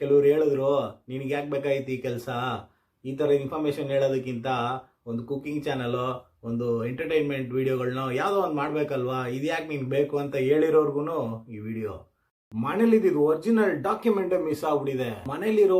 ಕೆಲವ್ರು ಹೇಳಿದ್ರು, ನಿನಗೆ ಯಾಕೆ ಬೇಕಾಗಿತ್ತು ಈ ಕೆಲಸ? ಈ ಥರ ಇನ್ಫಾರ್ಮೇಷನ್ ಹೇಳೋದಕ್ಕಿಂತ ಒಂದು ಕುಕ್ಕಿಂಗ್ ಚಾನಲು ಒಂದು ಎಂಟರ್ಟೈನ್ಮೆಂಟ್ ವಿಡಿಯೋಗಳನ್ನ ಯಾವುದೋ ಒಂದು ಮಾಡಬೇಕಲ್ವಾ? ಇದು ಯಾಕೆ ನಿನ್ಗೆ ಬೇಕು ಅಂತ ಹೇಳಿರೋರ್ಗು ಈ ವಿಡಿಯೋ ಮನೇಲಿದ್ದು ಒರಿಜಿನಲ್ ಡಾಕ್ಯುಮೆಂಟೇ ಮಿಸ್ ಆಗ್ಬಿಟ್ಟಿದೆ. ಮನೇಲಿರೋ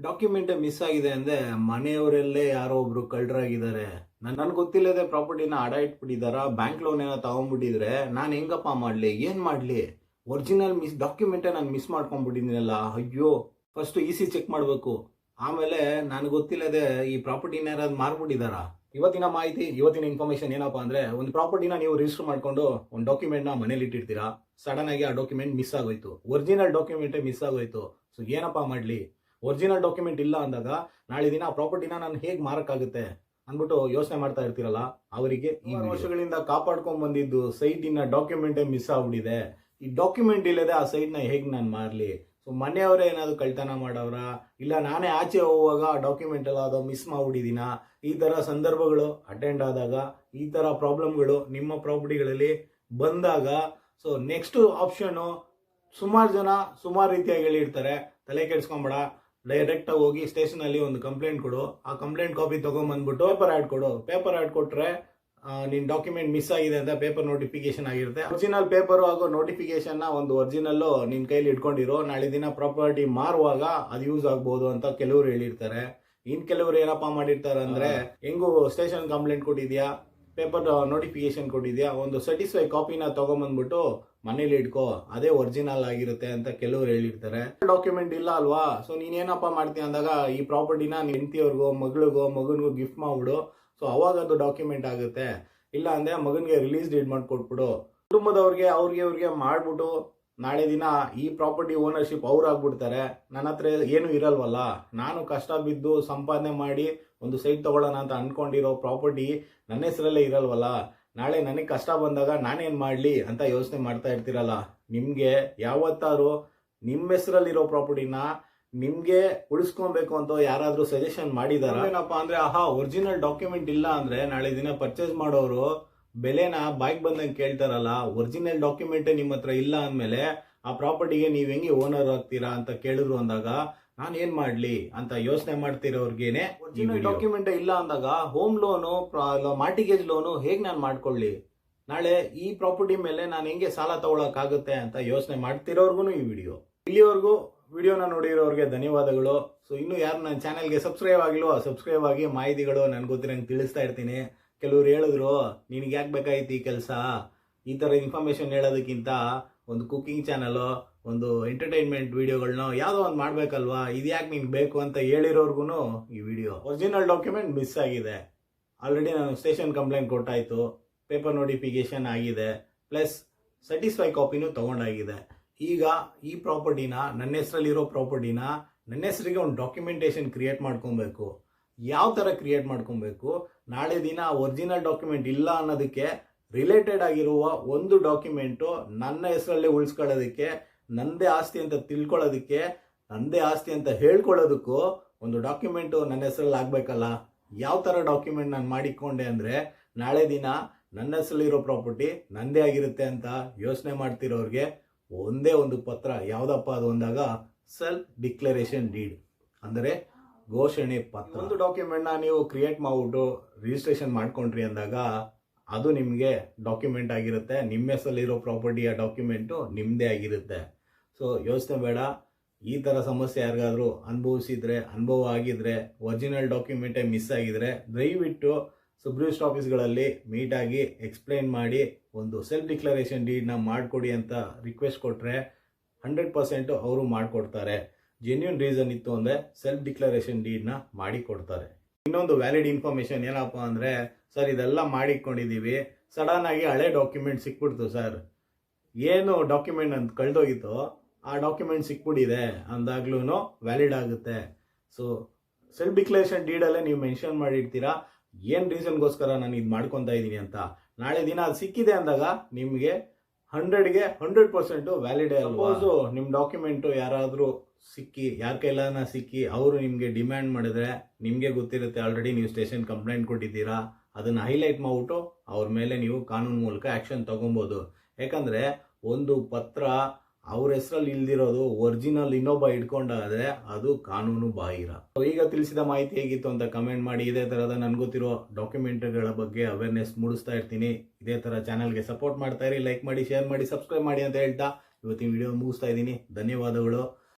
ಡಾಕ್ಯುಮೆಂಟೇ ಮಿಸ್ ಆಗಿದೆ ಅಂದ್ರೆ ಮನೆಯವರಲ್ಲೇ ಯಾರೋ ಒಬ್ರು ಕಳ್ಳರಾಗಿದ್ದಾರೆ. ನನ್ಗೆ ಗೊತ್ತಿಲ್ಲದೆ ಪ್ರಾಪರ್ಟಿನ ಅಡ ಇಟ್ಬಿಟ್ಟಿದಾರ ಬ್ಯಾಂಕ್ ಲೋನ್ ಏನೋ ತಗೊಂಡ್ಬಿಟ್ಟಿದ್ರೆ ನಾನು ಹೆಂಗಪ್ಪ ಮಾಡ್ಲಿ? ಏನು ಮಾಡ್ಲಿ? ಒರಿಜಿನಲ್ ಮಿಸ್ ಡಾಕ್ಯುಮೆಂಟೇ ನಾನು ಮಿಸ್ ಮಾಡ್ಕೊಂಡ್ಬಿಟ್ಟಿದ್ದೀನಲ್ಲ ಅಯ್ಯೋ! ಫಸ್ಟ್ ಇ ಸಿ ಚೆಕ್ ಮಾಡಬೇಕು. ಆಮೇಲೆ ನನಗೆ ಗೊತ್ತಿಲ್ಲದೆ ಈ ಪ್ರಾಪರ್ಟಿನ ಯಾರಾದ್ರು ಮಾರ್ಬಿಟ್ಟಿದಾರ? ಇವತ್ತಿನ ಮಾಹಿತಿ ಇವತ್ತಿನ ಇನ್ಫಾರ್ಮೇಶನ್ ಏನಪ್ಪಾ ಅಂದ್ರೆ ಒಂದು ಪ್ರಾಪರ್ಟಿನ ನೀವು ರಿಜಿಸ್ಟರ್ ಮಾಡ್ಕೊಂಡು ಒಂದು ಡಾಕ್ಯುಮೆಂಟ್ನ ಮನೇಲಿ ಇಟ್ಟಿರ್ತೀರಾ? ಸಡನ್ ಆಗಿ ಆ ಡಾಕ್ಯುಮೆಂಟ್ ಮಿಸ್ ಆಗೋಯ್ತು. ಒರಿಜಿನಲ್ ಡಾಕ್ಯುಮೆಂಟೇ ಮಿಸ್ ಆಗೋಯ್ತು. ಸೊ ಏನಪ್ಪಾ ಮಾಡ್ಲಿ? ಒರಿಜಿನಲ್ ಡಾಕ್ಯುಮೆಂಟ್ ಇಲ್ಲ ಅಂದಾಗ ನಾಳೆ ದಿನ ಆ ಪ್ರಾಪರ್ಟಿನ ನಾನು ಹೇಗೆ ಮಾರಕ್ಕಾಗುತ್ತೆ ಅಂದ್ಬಿಟ್ಟು ಯೋಚನೆ ಮಾಡ್ತಾ ಇರ್ತೀರಲ್ಲ ಅವರಿಗೆ ಈ ವರ್ಷಗಳಿಂದ ಕಾಪಾಡ್ಕೊಂಡ್ ಬಂದಿದ್ದು ಸೈಟಿನ ಡಾಕ್ಯುಮೆಂಟೇ ಮಿಸ್ ಆಗ್ಬಿಟ್ಟಿದೆ. ಈ ಡಾಕ್ಯುಮೆಂಟ್ ಇಲ್ಲದೆ ಆ ಸೈಟ್ನ ಹೇಗೆ ನಾನು ಮಾರಲಿ? ಸೊ ಮನೆಯವರೇ ಏನಾದರೂ ಕಳ್ತನ ಮಾಡವ್ರ? ಇಲ್ಲ, ನಾನೇ ಆಚೆ ಹೋಗುವಾಗ ಡಾಕ್ಯುಮೆಂಟ್ ಎಲ್ಲ ಅದು ಮಿಸ್ ಮಾಡಿಬಿಟ್ಟಿದ್ದೀನ? ಈ ಥರ ಸಂದರ್ಭಗಳು ಅಟೆಂಡ್ ಆದಾಗ, ಈ ಥರ ಪ್ರಾಬ್ಲಮ್ಗಳು ನಿಮ್ಮ ಪ್ರಾಪರ್ಟಿಗಳಲ್ಲಿ ಬಂದಾಗ ಸೊ ನೆಕ್ಸ್ಟ್ ಆಪ್ಷನ್ನು ಸುಮಾರು ಜನ ಸುಮಾರು ರೀತಿಯಾಗಿ ಹೇಳಿರ್ತಾರೆ. ತಲೆ ಕೆಡ್ಸ್ಕೊಂಬೇಡ. ಡೈರೆಕ್ಟಾಗಿ ಹೋಗಿ ಸ್ಟೇಷನಲ್ಲಿ ಒಂದು ಕಂಪ್ಲೇಂಟ್ ಕೊಡು. ಆ ಕಂಪ್ಲೇಂಟ್ ಕಾಪಿ ತೊಗೊಂಬಂದ್ಬಿಟ್ಟು ಪೇಪರ್ ಆಡ್ ಕೊಡು. ಪೇಪರ್ ಆಡ್ ಕೊಟ್ರೆ ನಿನ್ ಡಾಕ್ಯುಮೆಂಟ್ ಮಿಸ್ ಆಗಿದೆ ಅಂತ ಪೇಪರ್ ನೋಟಿಫಿಕೇಶನ್ ಆಗಿರುತ್ತೆ. ಒರಿಜಿನಲ್ ಪೇಪರ್ ಹಾಗೂ ನೋಟಿಫಿಕೇಶನ್ನ ಒಂದು ಒರಿಜಿನಲ್ ನಿನ್ ಕೈಲಿ ಇಟ್ಕೊಂಡಿರೋ ನಾಳೆ ದಿನ ಪ್ರಾಪರ್ಟಿ ಮಾರುವಾಗ ಅದು ಯೂಸ್ ಆಗ್ಬೋದು ಅಂತ ಕೆಲವರು ಹೇಳಿರ್ತಾರೆ. ಇನ್ ಕೆಲವರು ಏನಪ್ಪಾ ಮಾಡಿರ್ತಾರೆ ಅಂದ್ರೆ ಹೆಂಗು ಸ್ಟೇಷನ್ ಕಂಪ್ಲೇಂಟ್ ಕೊಟ್ಟಿದ್ಯಾ ಪೇಪರ್ ನೋಟಿಫಿಕೇಶನ್ ಕೊಟ್ಟಿದ್ಯಾ ಒಂದು ಸರ್ಟಿಫೈ ಕಾಪಿನ ತಗೊಂಬಂದ್ಬಿಟ್ಟು ಮನೇಲಿ ಇಟ್ಕೋ ಅದೇ ಒರಿಜಿನಲ್ ಆಗಿರುತ್ತೆ ಅಂತ ಕೆಲವರು ಹೇಳಿರ್ತಾರೆ. ಡಾಕ್ಯುಮೆಂಟ್ ಇಲ್ಲ ಅಲ್ವಾ? ಸೊ ನೀನ್ ಏನಪ್ಪಾ ಮಾಡ್ತೀಯ ಅಂದಾಗ ಈ ಪ್ರಾಪರ್ಟಿನ ನಿನ್ ಹೆಂಡತಿಯವ್ರಿಗೋ ಮಗಳಿಗೋ ಮಗನಿಗೋ ಗಿಫ್ಟ್ ಮಾಡ್ಬಿಡು ಸೊ ಅವಾಗ ಅದು ಡಾಕ್ಯುಮೆಂಟ್ ಆಗುತ್ತೆ. ಇಲ್ಲ ಅಂದ್ರೆ ಮಗನ್ಗೆ ರಿಲೀಸ್ ಡೇಟ್ ಮಾಡ್ಕೊಟ್ಬಿಡು. ಕುಟುಂಬದವ್ರಿಗೆ, ಅವ್ರಿಗೆ, ಇವ್ರಿಗೆ ಮಾಡ್ಬಿಟ್ಟು ನಾಳೆ ದಿನ ಈ ಪ್ರಾಪರ್ಟಿ ಓನರ್ಶಿಪ್ ಅವ್ರು ಆಗ್ಬಿಡ್ತಾರೆ. ನನ್ನ ಹತ್ರ ಏನು ಇರಲ್ವಲ್ಲ. ನಾನು ಕಷ್ಟ ಬಿದ್ದು ಸಂಪಾದನೆ ಮಾಡಿ ಒಂದು ಸೈಟ್ ತಗೊಳ್ಳೋಣ ಅಂತ ಅನ್ಕೊಂಡಿರೋ ಪ್ರಾಪರ್ಟಿ ನನ್ನ ಹೆಸರಲ್ಲೇ ಇರಲ್ವಲ್ಲ. ನಾಳೆ ನನಗೆ ಕಷ್ಟ ಬಂದಾಗ ನಾನೇನು ಮಾಡಲಿ ಅಂತ ಯೋಚನೆ ಮಾಡ್ತಾ ಇರ್ತೀರಲ್ಲ. ನಿಮಗೆ ಯಾವತ್ತಾದ್ರೂ ನಿಮ್ಮ ಹೆಸರಲ್ಲಿರೋ ಪ್ರಾಪರ್ಟಿನ ನಿಮ್ಗೆ ಉಳಿಸ್ಕೊಬೇಕು ಅಂತ ಯಾರಾದ್ರೂ ಸಜೆಷನ್ ಮಾಡಿದಾರ? ಏನಪ್ಪಾ ಅಂದ್ರೆ ಆಹಾ ಒರಿಜಿನಲ್ ಡಾಕ್ಯುಮೆಂಟ್ ಇಲ್ಲ ಅಂದ್ರೆ ನಾಳೆ ದಿನ ಪರ್ಚೇಸ್ ಮಾಡೋರು ಬೆಲೆನ ಬಾಯ್ಗೆ ಬಂದಂಗೆ ಕೇಳ್ತಾರಲ್ಲ ಒರಿಜಿನಲ್ ಡಾಕ್ಯುಮೆಂಟ್ ನಿಮ್ಮ ಹತ್ರ ಇಲ್ಲ ಅಂದ್ಮೇಲೆ ಆ ಪ್ರಾಪರ್ಟಿಗೆ ನೀವ್ ಹೆಂಗೆ ಓನರ್ ಆಗ್ತೀರಾ ಅಂತ ಕೇಳಿದ್ರು ಅಂದಾಗ ನಾನು ಏನ್ ಮಾಡ್ಲಿ ಅಂತ ಯೋಚನೆ ಮಾಡ್ತಿರೋರ್ಗೇನೆ ಒರಿಜಿನಲ್ ಡಾಕ್ಯುಮೆಂಟ್ ಇಲ್ಲ ಅಂದಾಗ ಹೋಮ್ ಲೋನು ಮಾರ್ಟಿಗೇಜ್ ಲೋನು ಹೇಗ್ ನಾನು ಮಾಡ್ಕೊಳ್ಳಿ? ನಾಳೆ ಈ ಪ್ರಾಪರ್ಟಿ ಮೇಲೆ ನಾನು ಹೆಂಗೆ ಸಾಲ ತಗೊಳಕ್ಕಾಗುತ್ತೆ ಅಂತ ಯೋಚನೆ ಮಾಡ್ತಿರೋರ್ಗು ಈ ವಿಡಿಯೋ ಇಲ್ಲಿವರೆಗೂ ವಿಡಿಯೋನ ನೋಡಿರೋರಿಗೆ ಧನ್ಯವಾದಗಳು. ಸೊ ಇನ್ನು ಯಾರು ನನ್ನ ಚಾನೆಲ್ಗೆ ಸಬ್ಸ್ಕ್ರೈಬ್ ಆಗಿಲ್ವೋ ಸಬ್ಸ್ಕ್ರೈಬ್ ಆಗಿ ಮಾಹಿತಿಗಳು ನನ್ಗೆ ಗೊತ್ತಿರಂಗೆ ತಿಳಿಸ್ತಾ ಇರ್ತೀನಿ. ಕೆಲವ್ರು ಹೇಳಿದ್ರು, ನಿನಗೆ ಯಾಕೆ ಬೇಕಾಗಿತ್ತು ಈ ಕೆಲಸ? ಈ ಥರ ಇನ್ಫಾರ್ಮೇಷನ್ ಹೇಳೋದಕ್ಕಿಂತ ಒಂದು ಕುಕ್ಕಿಂಗ್ ಚಾನಲು ಒಂದು ಎಂಟರ್ಟೈನ್ಮೆಂಟ್ ವಿಡಿಯೋಗಳನ್ನ ಯಾವುದೋ ಒಂದು ಮಾಡಬೇಕಲ್ವಾ? ಇದು ಯಾಕೆ ನಿಮ್ಗೆ ಬೇಕು ಅಂತ ಹೇಳಿರೋರ್ಗು ಈ ವಿಡಿಯೋ ಒರಿಜಿನಲ್ ಡಾಕ್ಯುಮೆಂಟ್ ಮಿಸ್ ಆಗಿದೆ. ಆಲ್ರೆಡಿ ನಾನು ಸ್ಟೇಷನ್ ಕಂಪ್ಲೇಂಟ್ ಕೊಟ್ಟಾಯಿತು. ಪೇಪರ್ ನೋಟಿಫಿಕೇಶನ್ ಆಗಿದೆ. ಪ್ಲಸ್ ಸ್ಯಾಟಿಸ್ಫೈ ಕಾಪಿನೂ ತಗೊಂಡಾಗಿದೆ. ಈಗ ಈ ಪ್ರಾಪರ್ಟಿನ, ನನ್ನ ಹೆಸರಲ್ಲಿರೋ ಪ್ರಾಪರ್ಟಿನ, ನನ್ನ ಹೆಸರಿಗೆ ಒಂದು ಡಾಕ್ಯುಮೆಂಟೇಶನ್ ಕ್ರಿಯೇಟ್ ಮಾಡ್ಕೊಬೇಕು. ಯಾವ ಥರ ಕ್ರಿಯೇಟ್ ಮಾಡ್ಕೊಬೇಕು? ನಾಳೆ ದಿನ ಒರಿಜಿನಲ್ ಡಾಕ್ಯುಮೆಂಟ್ ಇಲ್ಲ ಅನ್ನೋದಕ್ಕೆ ರಿಲೇಟೆಡ್ ಆಗಿರುವ ಒಂದು ಡಾಕ್ಯುಮೆಂಟು ನನ್ನ ಹೆಸರಲ್ಲೇ ಉಳಿಸ್ಕೊಳ್ಳೋದಕ್ಕೆ, ನಂದೇ ಆಸ್ತಿ ಅಂತ ತಿಳ್ಕೊಳ್ಳೋದಕ್ಕೆ ನನ್ನದೇ ಆಸ್ತಿ ಅಂತ ಹೇಳ್ಕೊಳ್ಳೋದಕ್ಕೂ ಒಂದು ಡಾಕ್ಯುಮೆಂಟು ನನ್ನ ಹೆಸರಲ್ಲಿ ಆಗಬೇಕಲ್ಲ? ಯಾವ ಥರ ಡಾಕ್ಯುಮೆಂಟ್ ನಾನು ಮಾಡಿಕೊಂಡೆ ಅಂದರೆ ನಾಳೆ ದಿನ ನನ್ನ ಹೆಸರಲ್ಲಿರೋ ಪ್ರಾಪರ್ಟಿ ನನ್ನದೇ ಆಗಿರುತ್ತೆ ಅಂತ ಯೋಚನೆ ಮಾಡ್ತಿರೋರಿಗೆ ಒಂದೇ ಒಂದು ಪತ್ರ, ಯಾವುದಪ್ಪ ಅದು ಅಂದಾಗ ಸೆಲ್ಫ್ ಡಿಕ್ಲರೇಷನ್ ಡೀಡ್ ಅಂದರೆ ಘೋಷಣೆ ಪತ್ರ. ಒಂದು ಡಾಕ್ಯುಮೆಂಟ್ನ ನೀವು ಕ್ರಿಯೇಟ್ ಮಾಡ್ಬಿಟ್ಟು ರಿಜಿಸ್ಟ್ರೇಷನ್ ಮಾಡ್ಕೊಂಡ್ರಿ ಅಂದಾಗ, ಅದು ನಿಮಗೆ ಡಾಕ್ಯುಮೆಂಟ್ ಆಗಿರುತ್ತೆ. ನಿಮ್ಮ ಹೆಸರಲ್ಲಿರೋ ಪ್ರಾಪರ್ಟಿಯ ಡಾಕ್ಯುಮೆಂಟು ನಿಮ್ಮದೇ ಆಗಿರುತ್ತೆ. ಸೊ ಯೋಚನೆ ಬೇಡ. ಈ ಥರ ಸಮಸ್ಯೆ ಯಾರಿಗಾದರೂ ಅನುಭವಿಸಿದ್ರೆ, ಅನುಭವ ಆಗಿದ್ರೆ ಒರಿಜಿನಲ್ ಡಾಕ್ಯುಮೆಂಟೇ ಮಿಸ್ ಆಗಿದ್ರೆ, ದಯವಿಟ್ಟು ಸಬ್ ರಿಜಿಸ್ಟರ್ ಆಫೀಸ್ಗಳಲ್ಲಿ ಮೀಟಾಗಿ ಎಕ್ಸ್ಪ್ಲೈನ್ ಮಾಡಿ ಒಂದು ಸೆಲ್ಫ್ ಡಿಕ್ಲರೇಷನ್ ಡೀಡ್ನ ಮಾಡಿಕೊಡಿ ಅಂತ ರಿಕ್ವೆಸ್ಟ್ ಕೊಟ್ಟರೆ ಹಂಡ್ರೆಡ್ ಪರ್ಸೆಂಟು ಅವರು ಮಾಡಿಕೊಡ್ತಾರೆ. ಜೆನ್ಯೂನ್ ರೀಸನ್ ಇತ್ತು ಅಂದರೆ ಸೆಲ್ಫ್ ಡಿಕ್ಲರೇಷನ್ ಡೀಡ್ನ ಮಾಡಿಕೊಡ್ತಾರೆ ಇನ್ನೊಂದು ವ್ಯಾಲಿಡ್ ಇನ್ಫಾರ್ಮೇಷನ್ ಏನಪ್ಪ ಅಂದರೆ, ಸರ್, ಇದೆಲ್ಲ ಮಾಡಿಕೊಂಡಿದ್ದೀವಿ ಸಡನ್ ಆಗಿ ಹಳೆ ಡಾಕ್ಯುಮೆಂಟ್ ಸಿಕ್ಬಿಡ್ತು ಸರ್. ಏನು ಡಾಕ್ಯುಮೆಂಟ್ ಅಂತ ಕಳೆದೋಗಿತ್ತು, ಆ ಡಾಕ್ಯುಮೆಂಟ್ ಸಿಕ್ಬಿಟ್ಟಿದೆ ಅಂದಾಗ್ಲೂ ವ್ಯಾಲಿಡ್ ಆಗುತ್ತೆ. ಸೊ ಸೆಲ್ಫ್ ಡಿಕ್ಲರೇಷನ್ ಡೀಡಲ್ಲೇ ನೀವು ಮೆನ್ಷನ್ ಮಾಡಿರ್ತೀರಾ? ಏನು ರೀಸನ್ಗೋಸ್ಕರ ನಾನು ಇದು ಮಾಡ್ಕೊತಾ ಇದ್ದೀನಿ ಅಂತ. ನಾಳೆ ದಿನ ಅದು ಸಿಕ್ಕಿದೆ ಅಂದಾಗ ನಿಮಗೆ ಹಂಡ್ರೆಡ್ಗೆ ಹಂಡ್ರೆಡ್ ಪರ್ಸೆಂಟು ವ್ಯಾಲಿಡ್ ಸಪೋಸು ನಿಮ್ಮ ಡಾಕ್ಯುಮೆಂಟು ಯಾರಾದರೂ ಸಿಕ್ಕಿ ಯಾರ ಕೈಲಾನ ಸಿಕ್ಕಿ ಅವರು ನಿಮಗೆ ಡಿಮ್ಯಾಂಡ್ ಮಾಡಿದ್ರೆ ನಿಮಗೆ ಗೊತ್ತಿರುತ್ತೆ ಆಲ್ರೆಡಿ ನೀವು ಸ್ಟೇಷನ್ ಕಂಪ್ಲೇಂಟ್ ಕೊಟ್ಟಿದ್ದೀರಾ ಅದನ್ನು ಹೈಲೈಟ್ ಮಾಡಿಬಿಟ್ಟು ಅವ್ರ ಮೇಲೆ ನೀವು ಕಾನೂನು ಮೂಲಕ ಆ್ಯಕ್ಷನ್ ತೊಗೊಬೋದು. ಯಾಕಂದರೆ ಒಂದು ಪತ್ರ ಅವ್ರ ಹೆಸರಲ್ಲಿ ಇಲ್ದಿರೋದು ಒರಿಜಿನಲ್ ಇನ್ನೊಬ್ಬ ಇಟ್ಕೊಂಡಾದ್ರೆ ಅದು ಕಾನೂನು ಬಾಹಿರ. ಈಗ ತಿಳಿಸಿದ ಮಾಹಿತಿ ಹೇಗಿತ್ತು ಅಂತ ಕಮೆಂಟ್ ಮಾಡಿ. ಇದೇ ತರದ ನನ್ಗೊತ್ತಿರೋ ಗೊತ್ತಿರೋ ಡಾಕ್ಯುಮೆಂಟ್ರಿಗಳ ಬಗ್ಗೆ ಅವೇರ್ನೆಸ್ ಮೂಡಿಸ್ತಾ ಇರ್ತೀನಿ. ಇದೇ ತರ ಚಾನಲ್ಗೆ ಸಪೋರ್ಟ್ ಮಾಡ್ತಾ ಇರಿ ಲೈಕ್ ಮಾಡಿ ಶೇರ್ ಮಾಡಿ ಸಬ್ಸ್ಕ್ರೈಬ್ ಮಾಡಿ ಅಂತ ಹೇಳ್ತಾ ಇವತ್ತಿನ ವಿಡಿಯೋ ಮುಗಿಸ್ತಾ ಇದ್ದೀನಿ. ಧನ್ಯವಾದಗಳು.